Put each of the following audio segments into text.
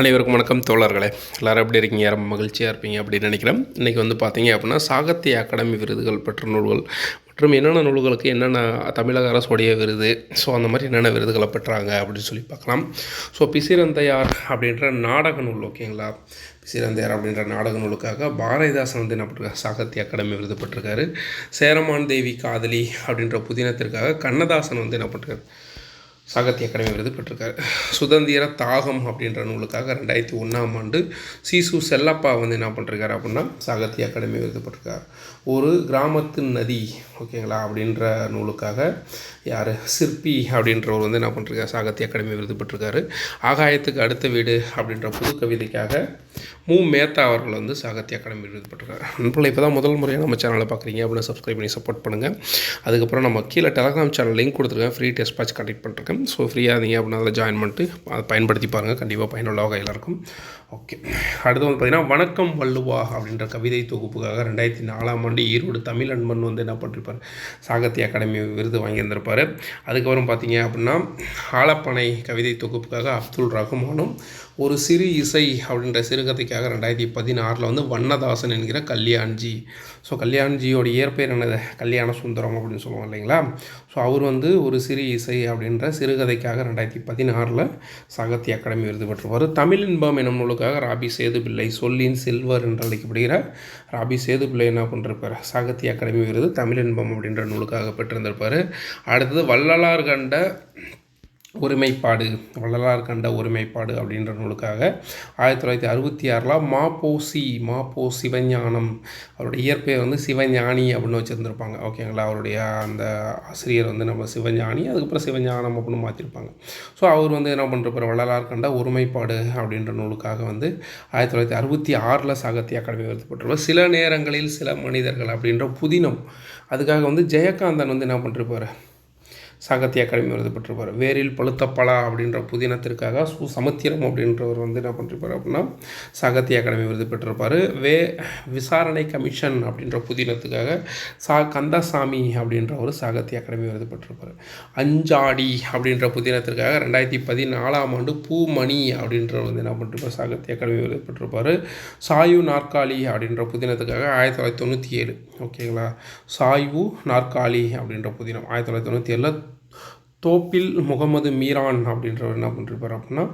அனைவருக்கும் வணக்கம் தோழர்களே. எல்லாரும் எப்படி இருக்கீங்க? ரொம்ப மகிழ்ச்சியாக இருப்பீங்க அப்படின்னு நினைக்கிறேன். இன்றைக்கி வந்து பார்த்தீங்க அப்படின்னா சாகித்ய அகாடமி விருதுகள் பெற்ற நூல்கள் மற்றும் என்னென்ன நூல்களுக்கு என்னென்ன தமிழக அரசுடைய விருது ஸோ அந்த மாதிரி என்னென்ன விருதுகளை பெற்றாங்க அப்படின்னு சொல்லி பார்க்கலாம். ஸோ பிசிரந்தையார் அப்படின்ற நாடக நூல் ஓகேங்களா பிசிரந்தையார் அப்படின்ற நாடக நூலுக்காக பாரதிதாசன் வந்து என்ன பண்ணிருக்காரு? சாகித்ய அகாடமி விருது பெற்றிருக்காரு. சேரமான் தேவி காதலி அப்படின்ற புதினத்திற்காக கண்ணதாசன் வந்து என்ன பண்ணிருக்காரு? சாகித்ய அகாடமி விருது பெற்றிருக்காரு. சுதந்திர தாகம் அப்படின்ற நூலுக்காக ரெண்டாயிரத்தி ஒன்றாம் ஆண்டு சீசு செல்லப்பா வந்து என்ன பண்ணிருக்காரு அப்படின்னா சாகித்ய அகாடமி விருது பெற்றிருக்கார். ஒரு கிராமத்து நதி ஓகேங்களா அப்படின்ற நூலுக்காக யார்? சிற்பி அப்படின்றவர் வந்து என்ன பண்ணிருக்காரு? சாகித்ய அகாடமி விருது பெற்றிருக்காரு. ஆகாயத்துக்கு அடுத்த வீடு அப்படின்ற புது கவிதைக்காக மு. மேத்தா அவர்கள் வந்து சாகித்ய அகாடமி விருது பெற்றிருக்காரு. நண்பர்கள் இப்போ தான் முதல் முறையாக நம்ம சேனலை பார்க்குறீங்க அப்படின்னு சப்ஸ்கிரைப் பண்ணி சப்போர்ட் பண்ணுங்கள் அதுக்கப்புறம் நம்ம கீழே டெலகிராம் சேனல் லிங்க் கொடுத்துருக்கேன். ஃப்ரீ டெஸ்ட் பேட்ச் கண்டக்ட் பண்ணிருக்கேன் ஸோ ஃப்ரீயாக இருந்தீங்க அப்படின்னா அதில் ஜாயின் பண்ணிட்டு அதை பயன்படுத்தி பாருங்கள் கண்டிப்பாக பயனுள்ள வகையில் இருக்கும் ஓகே அடுத்து வந்து பார்த்திங்கன்னா வணக்கம் வள்ளுவா அப்படின்ற கவிதை தொகுப்புக்காக ரெண்டாயிரத்தி நாலாம் ஆண்டு ஈரோடு தமிழ் அன்பன் வந்து என்ன பண்ணிருப்பார்? சாகித்ய அகாடமி விருது வாங்கியிருந்திருப்பார் அதுக்கப்புறம் பார்த்தீங்க அப்படின்னா ஆலப்பனை கவிதை தொகுப்புக்காக அப்துல் ரஹ்மானும் ஒரு சிறு இசை அப்படின்ற சிறுகதைக்காக ரெண்டாயிரத்தி பதினாறில் வந்து வண்ணதாசன் என்கிற கல்யாண்ஜி. ஸோ கல்யாண்ஜியோட இயற்பெயர் என்னது? கல்யாண சுந்தரம் அப்படின்னு சொல்லுவோம் இல்லைங்களா? ஸோ அவர் வந்து ஒரு சிறு இசை அப்படின்ற சிறுகதைக்காக ரெண்டாயிரத்தி பதினாறில் சாகித்ய அகாடமி விருது பெற்றுவார் தமிழ் இன்பம் எனும் நூலுக்காக ராபி சேதுபிள்ளை சொல்லின் சில்வர் என்று அழைக்கப்படுகிற ராபி சேதுபிள்ளை என்ன பண்ணிருப்பார்? சாகித்ய அகாடமி விருது தமிழ் இன்பம் அப்படின்ற நூலுக்காக பெற்றிருந்திருப்பார். அடுத்தது வள்ளலார் கண்ட ஒருமைப்பாடு வள்ளலார் கண்ட ஒருமைப்பாடு அப்படின்ற நூலுக்காக ஆயிரத்தி தொள்ளாயிரத்தி அறுபத்தி ஆறில் மாப்போசி மாப்போ சிவஞானம். அவருடைய இயற்பெயர் வந்து சிவஞானி அப்படின்னு வச்சுருந்துருப்பாங்க. ஓகேங்களா அவருடைய அந்த ஆசிரியர் வந்து நம்ம சிவஞானி அதுக்கப்புறம் சிவஞானம் அப்படின்னு மாற்றிருப்பாங்க ஸோ அவர் வந்து என்ன பண்ணுறப்பார் வள்ளலார் கண்ட ஒருமைப்பாடு அப்படின்ற நூலுக்காக வந்து ஆயிரத்தி தொள்ளாயிரத்தி அறுபத்தி ஆறில் சாகித்ய அகாடமி விருது பெற்றிருப்பார் சில நேரங்களில் சில மனிதர்கள் அப்படின்ற புதினம் அதுக்காக வந்து ஜெயகாந்தன் வந்து என்ன பண்ணிருப்பார்? சாகித்ய அகாடமி விருது பெற்றிருப்பார் வேரில் பழுத்த பலா அப்படின்ற புதினத்திற்காக சு சமுத்திரம் அப்படின்றவர் வந்து என்ன பண்ணிருப்பார் அப்படின்னா சாகித்ய அகாடமி விருது பெற்றிருப்பார் வே விசாரணை கமிஷன் அப்படின்ற புதினத்துக்காக சா கந்தசாமி அப்படின்ற ஒரு சாகித்ய அகாடமி விருது பெற்றிருப்பார் அஞ்சாடி அப்படின்ற புதினத்திற்காக ரெண்டாயிரத்தி பதினாலாம் ஆண்டு பூமணி அப்படின்றவர் வந்து என்ன பண்ணிருப்பார் சாகித்ய அகாடமி விருது பெற்றிருப்பார் சாயு நாற்காலி அப்படின்ற புதினத்துக்காக ஆயிரத்தி தொள்ளாயிரத்தி தொண்ணூற்றி ஏழு. ஓகேங்களா? சாய்வு நாற்காலி அப்படின்ற புதினம் ஆயிரத்தி தொள்ளாயிரத்தி தொண்ணூற்றி ஏழில் தோப்பில் முகமது மீரான் அப்படின்றவர் என்ன பண்ணிருப்பார் அப்படின்னா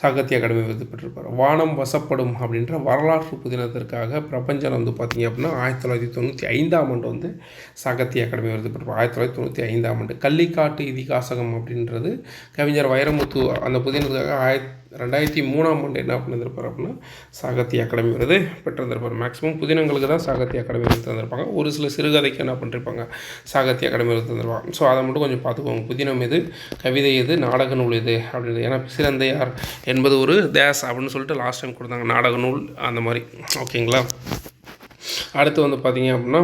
சாகித்ய அகாடமி விருது பெற்றிருப்பார் வானம் வசப்படும் அப்படின்ற வரலாற்று புதினத்திற்காக பிரபஞ்சன் வந்து பார்த்திங்க அப்படின்னா ஆயிரத்தி தொள்ளாயிரத்தி தொண்ணூற்றி ஐந்தாம் ஆண்டு வந்து சாகித்ய அகாடமி விருது பெற்றிருப்பார் ஆயிரத்தி தொள்ளாயிரத்தி தொண்ணூற்றி ஐந்தாம் ஆண்டு. கள்ளிக்காட்டு இதிகாசகம் அப்படின்றது கவிஞர் வைரமுத்து அந்த புதினத்துக்காக ஆயிரத்தி ரெண்டாயிரத்தி மூணாம் ஆண்டு என்ன பண்ணியிருப்பார் அப்படின்னா சாகித்ய அகாடமி விருது பெற்றிருந்திருப்பார். மேக்ஸிமம் புதினங்களுக்கு தான் சாகித்ய அகாடமி விருது தந்திருப்பாங்க ஒரு சில சிறுகதைக்கு என்ன பண்ணிருப்பாங்க சாகித்ய அகாடமி விருது தந்திருப்பாங்க ஸோ அதை மட்டும் கொஞ்சம் பார்த்துக்கோங்க. புதினம் எது கவிதை எது நாடக நூல் எது அப்படின்றது. ஏன்னா சிறந்தையார் என்பது ஒரு தேஸ் அப்படின்னு சொல்லிட்டு லாஸ்ட் டைம் கொடுத்தாங்க. நாடக நூல் அந்த மாதிரி. ஓகேங்களா அடுத்து வந்து பார்த்தீங்க அப்படின்னா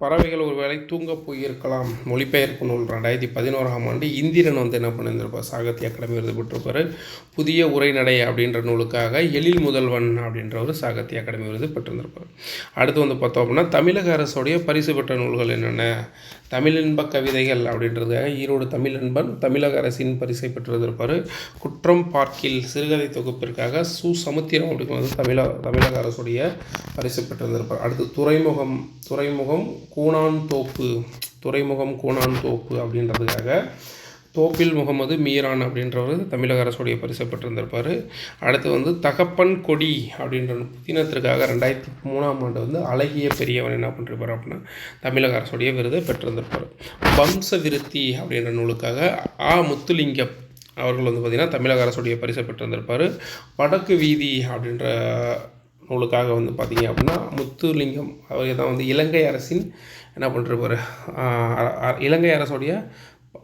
பறவைகள் ஒருவேளை தூங்க போயிருக்கலாம். மொழிபெயர்ப்பு நூல் ரெண்டாயிரத்தி பதினோராம் ஆண்டு இந்திரன் வந்து என்ன பண்ணியிருந்திருப்பார்? சாகித்ய அகாடமி விருது பெற்றிருப்பார். புதிய உரைநடை அப்படின்ற நூலுக்காக எழில் முதல்வன் அப்படின்றவர் சாகித்ய அகாடமி விருது பெற்றிருந்திருப்பார். அடுத்து வந்து பார்த்தோம் அப்படின்னா தமிழக அரசுடைய பரிசு பெற்ற நூல்கள் என்னென்ன? தமிழின்ப கவிதைகள் அப்படின்றதுக்காக ஈரோடு தமிழன்பன் தமிழக அரசின் பரிசை பெற்றிருந்திருப்பார். குற்றம் பார்க்கில் சிறுகதை தொகுப்பிற்காக சு. சமுத்திரம் அப்படிங்கிறது தமிழக தமிழக அரசுடைய பரிசு பெற்றிருந்திருப்பார். அடுத்து துறைமுகம் துறைமுகம் கூணான்தோப்பு துறைமுகம் கூணான் தோப்பு அப்படின்றதுக்காக தோப்பில் முகமது மீரான் அப்படின்றவர் தமிழக அரசுடைய பரிசை பெற்றிருந்திருப்பார் அடுத்து வந்து தகப்பன் கொடி அப்படின்ற புதினத்திற்காக ரெண்டாயிரத்தி மூணாம் ஆண்டு வந்து அழகிய பெரியவன் என்ன பண்ணிருப்பார் அப்படின்னா தமிழக அரசுடைய விருதை பெற்றிருந்திருப்பார். வம்ச விருத்தி அப்படின்ற நூலுக்காக ஆ. முத்துலிங்கம் அவர்கள் வந்து பார்த்திங்கன்னா தமிழக அரசுடைய பரிசை பெற்றிருந்திருப்பார் வடக்கு வீதி அப்படின்ற நூலுக்காக வந்து பார்த்திங்க அப்படின்னா முத்துலிங்கம் அவர் தான் வந்து இலங்கை அரசின் என்ன பண்ணிருப்பார்? இலங்கை அரசுடைய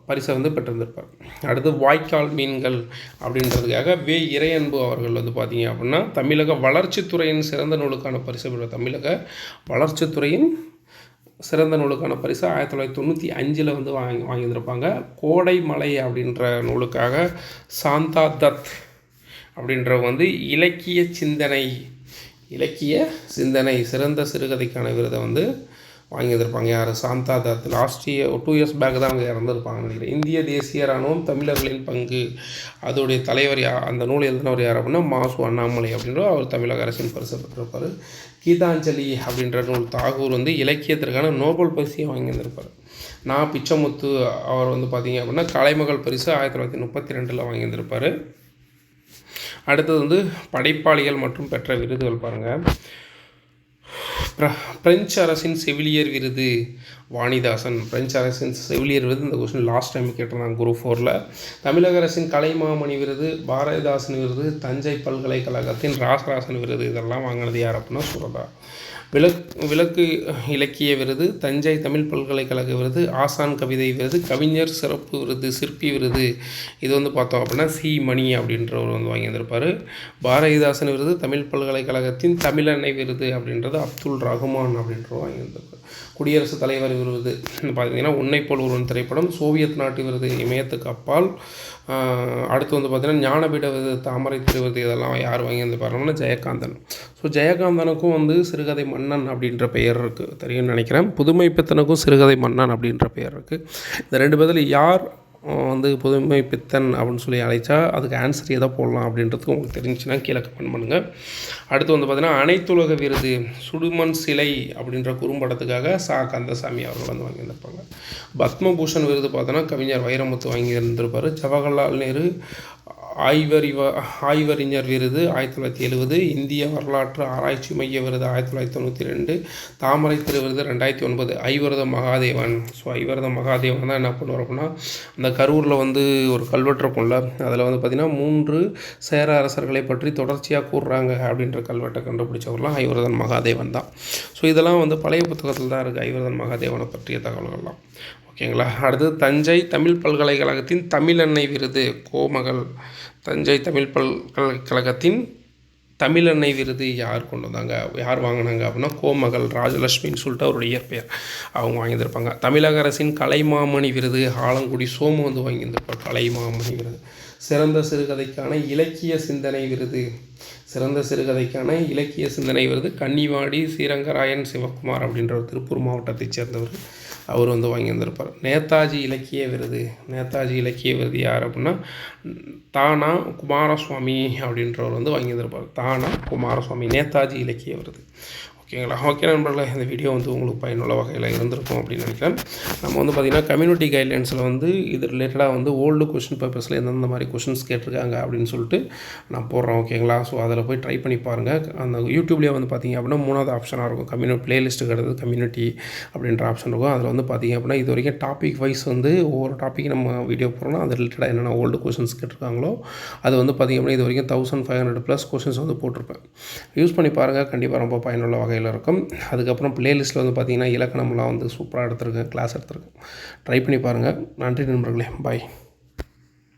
பரிசை வந்து பெற்றிருந்திருப்பார். அடுத்து வாய்க்கால் மீன்கள் அப்படின்றதுக்காக வே. இறையன்பு அவர்கள் வந்து பார்த்தீங்க அப்படின்னா தமிழக வளர்ச்சித்துறையின் சிறந்த நூலுக்கான பரிசு பெற்ற தமிழக வளர்ச்சித்துறையின் சிறந்த நூலுக்கான பரிசு ஆயிரத்தி தொள்ளாயிரத்தி தொண்ணூற்றி அஞ்சில் வந்து வாங்கி வாங்கியிருந்திருப்பாங்க. கோடை மலை அப்படின்ற நூலுக்காக சாந்தா தத் அப்படின்ற வந்து இலக்கிய சிந்தனை இலக்கிய சிந்தனை சிறந்த சிறுகதைக்கான விருதை வந்து வாங்கியிருந்திருப்பாங்க யார்? Shanta Dutt. Last year two years back தான் அவங்க இறந்துருப்பாங்கன்னு நினைக்கிறேன். இந்திய தேசிய இராணுவம் தமிழர்களின் பங்கு. அதோடைய தலைவர் யா அந்த நூல் எழுதினவர் யார் அப்படின்னா மாசு அண்ணாமலை அப்படின்ற அவர் தமிழக அரசின் பரிசு பெற்றிருப்பார். கீதாஞ்சலி அப்படின்ற நூல் தாகூர் வந்து இலக்கியத்திற்கான நோபல் பரிசையும் வாங்கியிருந்திருப்பார். நான் பிச்சமுத்து அவர் வந்து பார்த்தீங்க அப்படின்னா கலைமகள் பரிசு ஆயிரத்தி தொள்ளாயிரத்தி முப்பத்தி ரெண்டில் வாங்கியிருந்திருப்பார். அடுத்தது வந்து படைப்பாளிகள் மற்றும் பெற்ற விருதுகள் பாருங்கள் பிரெஞ்சு அரசின் செவிலியர் விருது வாணிதாசன். பிரெஞ்சு அரசின் செவிலியர் விருது இந்த கொஸ்டின் லாஸ்ட் டைம் கேட்டிருந்தாங்க குரூப் ஃபோரில் தமிழக அரசின் கலைமாமணி விருது பாரதிதாசன் விருது தஞ்சை பல்கலைக்கழகத்தின் ராசராசன் விருது இதெல்லாம் வாங்கினது யார் அப்படின்னா சுரதா. விளக் விளக்கு இலக்கிய விருது தஞ்சை தமிழ் பல்கலைக்கழக விருது ஆசான் கவிதை விருது கவிஞர் சிறப்பு விருது சிற்பி விருது. இது வந்து பார்த்தோம் அப்படின்னா சி. மணி அப்படின்றவர் வந்து வாங்கியிருந்திருப்பார். பாரதிதாசன் விருது தமிழ் பல்கலைக்கழகத்தின் தமிழன்னை விருது அப்படின்றது அப்துல் ரகுமான் அப்படின்றவர் வாங்கியிருந்திருப்பார். குடியரசுத் தலைவர் விருது. பார்த்தீங்கன்னா உன்னை போல் ஒருவன் திரைப்படம் சோவியத் நாட்டு விருது இமயத்துக்கு அப்பால். அடுத்து வந்து பார்த்திங்கன்னா ஞானபீட விருது தாமரை திருவிருது இதெல்லாம் யார் வாங்கி வந்து பாருங்கன்னா ஜெயகாந்தன். ஸோ ஜெயகாந்தனுக்கும் வந்து சிறுகதை மன்னன் அப்படின்ற பெயர் இருக்குது தெரியும்னு நினைக்கிறேன். புதுமை பித்தனுக்கும் சிறுகதை மன்னன் அப்படின்ற பெயர் இருக்குது இந்த ரெண்டு பேரில் யார் வந்து புதுமை பித்தன் அப்படின்னு சொல்லி அழைச்சா அதுக்கு ஆன்சர் எதை போடலாம் அப்படின்றதுக்கு உங்களுக்கு தெரிஞ்சுன்னா கீழே கமெண்ட் பண்ணுங்கள் அடுத்து வந்து பார்த்திங்கன்னா அனைத்துலக விருது சுடுமண் சிலை அப்படின்ற குறும்படத்துக்காக சா. கந்தசாமி அவர்கள் வந்து வாங்கியிருந்திருப்பாங்க. பத்மபூஷன் விருது பார்த்தோன்னா கவிஞர் வைரமுத்து வாங்கியிருந்திருப்பார். ஜவஹர்லால் நேரு ஆய்வறிவ ஆய்வறிஞர் விருது ஆயிரத்தி தொள்ளாயிரத்தி எழுபது இந்திய வரலாற்று ஆராய்ச்சி மைய விருது ஆயிரத்தி தொள்ளாயிரத்தி தொண்ணூற்றி ரெண்டு தாமரை திரு விருது ரெண்டாயிரத்தி ஒன்பது ஐவரத மகாதேவன். ஸோ ஐவரத மகாதேவன் தான் என்ன பண்ணுவார் அப்படின்னா அந்த கரூரில் வந்து ஒரு கல்வெட்டு இருக்கும்ல அதில் வந்து பார்த்திங்கன்னா மூன்று சேர அரசர்களை பற்றி தொடர்ச்சியாக கூறுறாங்க அப்படின்ற கல்வெட்டை கண்டுபிடிச்சவர்லாம் ஐவரதன் மகாதேவன் தான். ஸோ இதெல்லாம் வந்து பழைய புத்தகத்தில் தான் இருக்குது ஐவரதன் மகாதேவனை பற்றிய தகவல்கள்லாம். ஓகேங்களா? அடுத்தது தஞ்சை தமிழ் பல்கலைக்கழகத்தின் தமிழன்னை விருது கோமகள். தஞ்சை தமிழ் பல்கலைக்கழகத்தின் தமிழன்னை விருது யார் கொண்டு வந்தாங்க? யார் வாங்கினாங்க அப்படின்னா கோமகள் ராஜலட்சுமின்னு சொல்லிட்டு அவருடைய இயற்பெயர் அவங்க வாங்கியிருப்பாங்க தமிழக அரசின் கலைமாமணி விருது ஆலங்குடி சோமு வந்து வாங்கியிருந்திருப்பார். கலைமாமணி விருது. சிறந்த சிறுகதைக்கான இலக்கிய சிந்தனை விருது. சிறந்த சிறுகதைக்கான இலக்கிய சிந்தனை விருது கன்னிவாடி ஸ்ரீரங்கராயன் சிவகுமார் அப்படின்ற ஒரு திருப்பூர் மாவட்டத்தைச் சேர்ந்தவர். அவர் வந்து வாங்கியிருந்திருப்பார். நேதாஜி இலக்கிய விருது. நேதாஜி இலக்கிய விருது யார் அப்படின்னா தானா குமாரசுவாமி அப்படின்றவர் வந்து வாங்கியிருந்திருப்பார். தானா குமாரசுவாமி. நேதாஜி இலக்கிய விருது. ஓகேங்களா? ஓகே நண்பர்களே இந்த வீடியோ வந்து உங்களுக்கு பயனுள்ள வகையில் இருந்திருக்கும் அப்படின்னு நினைக்கிறேன். நம்ம வந்து பார்த்திங்கன்னா கம்யூனிட்டி கைட்லைன்ஸில் வந்து இது ரிலேட்டடாக வந்து ஓல்டு கொஷின் பேப்பர்ஸில் எந்தெந்த மாதிரி கொஷின்ஸ் கேட்டிருக்காங்க அப்படின்னு சொல்லிட்டு நான் போடுறேன் ஓகேங்களா? ஸோ அதில் போய் ட்ரை பண்ணி பாருங்கள் அந்த யூடியூப்லேயே வந்து பார்த்திங்க அப்படின்னா மூணாவது ஆப்ஷனாக இருக்கும். கம்யூனி பிளேலிஸ்ட்டு கம்யூனிட்டி அப்படின்ற ஆப்ஷன் இருக்கும். அதில் வந்து பார்த்திங்க அப்படின்னா இது வரைக்கும் டாபிக் வைஸ் வந்து ஒவ்வொரு டாப்பிக் நம்ம வீடியோ போகிறோம்னா அது ரிலேட்டடாக என்னென்ன ஓல்டு கொஷின்ஸ் கேட்டிருக்காங்களோ அது வந்து பார்த்திங்க அப்படின்னா இது வரைக்கும் thousand five hundred plus questions வந்து போட்டிருப்பேன். யூஸ் பண்ணி பாருங்கள் கண்டிப்பாக ரொம்ப பயனுள்ள வகை வகையில் இருக்கும். அதுக்கப்புறம் பிளேலிஸ்ட்டில் வந்து பார்த்திங்கன்னா இலக்கணம்லாம் வந்து சூப்பராக எடுத்திருக்கேன் கிளாஸ் எடுத்திருக்கேன். ட்ரை பண்ணி பாருங்கள் நன்றி நண்பர்களே. பாய்